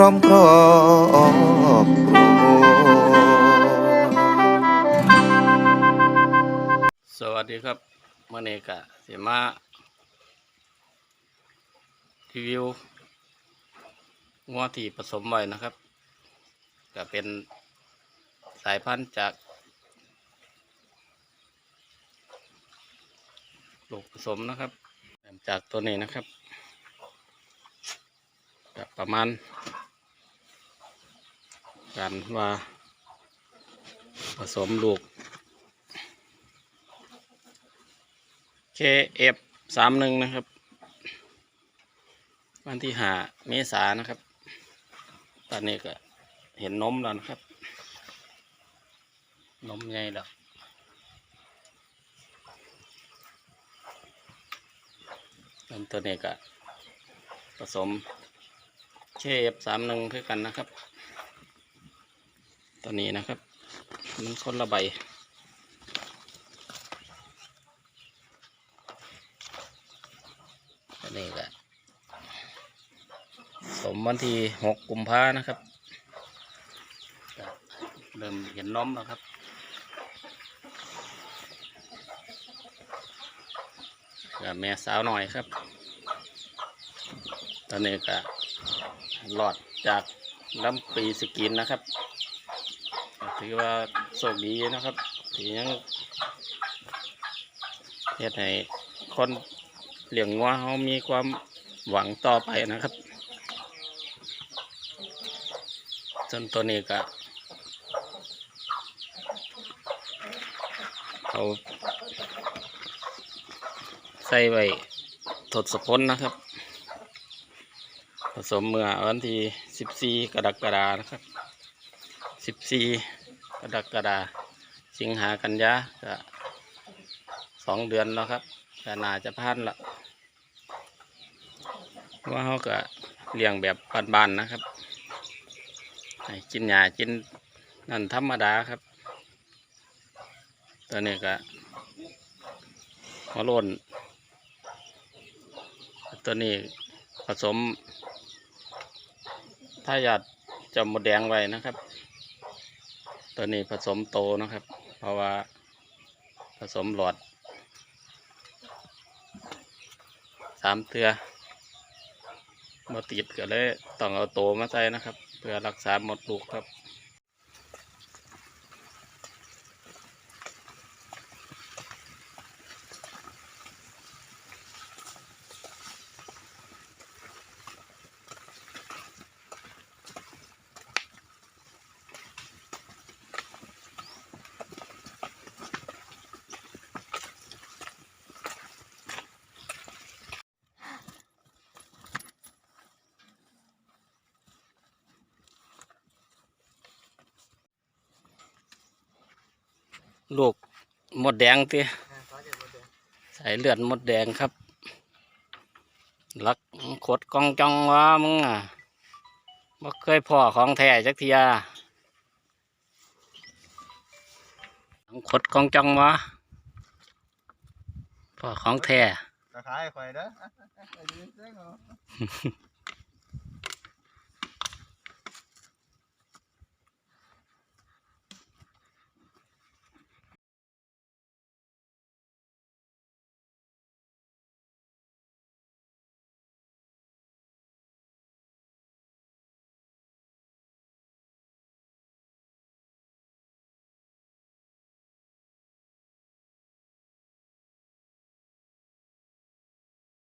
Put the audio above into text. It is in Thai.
ร้อมครอบครัวสวัสดีครับเมื่อนี้กะสิมารีวิวงวที่ผสมไว้นะครับ ก็เป็นสายพันธุ์จากลูกผสมนะครับเริ่มจากตัวนี้นะครับประมาณ การว่าผสมลูก KF สามหนึ่งนะครับ วันที่หาเมษานะครับ ตอนนี้ก็เห็นนมแล้วนะครับ นมใหญ่แล้วนมตัวนี้ก็ผสม KF สามหนึ่งคือกันนะครับ ตัวนี้นะครับ มันคนละใบอันนี้ก็สมวันที่หกกุมภานะครับ เริ่มเห็นน้อมแล้วครับก็แม่สาวหน่อยครับ ตอนนี้ก็หลอดจากลำปีสกินนะครับ ถือว่าโชคดีนะครับที่ยังเฮ็ดให้คนเลี้ยงวัวเขามีความหวังต่อไปนะครับจนตัวนี้ก็เขาใส่ไว้ทศพลนะครับ ผสมเมื่อวันที่สิบสี่กรกฎานะครับ สิบสี่กรกฎาสิงหากันยาก็สองเดือนแล้วครับก็น่าจะพันละว่าเขาก็เลี้ยงแบบบานๆนะครับให้กินหญ้ากินนั่นธรรมดาครับตัวนี้ก็หัวโลนตัวนี้ผสมถ้าหยาดจำมดแดงไว้นะครับ ตัวนี้ผสมโตนะครับ เพราะว่าผสมหลอดสามเตือมาติดก็เลยต้องเอาโตมาใส่นะครับ เพื่อรักษาหมดลูกครับ ลูกหมดแดงตีใส่เลือดหมดแดงครับลักขดกองจองวะมึงอะบ่เคยพ่อของแท้จักเทียขดกองจองวะพ่อของแท้ราคาให้ข่อยเด้อ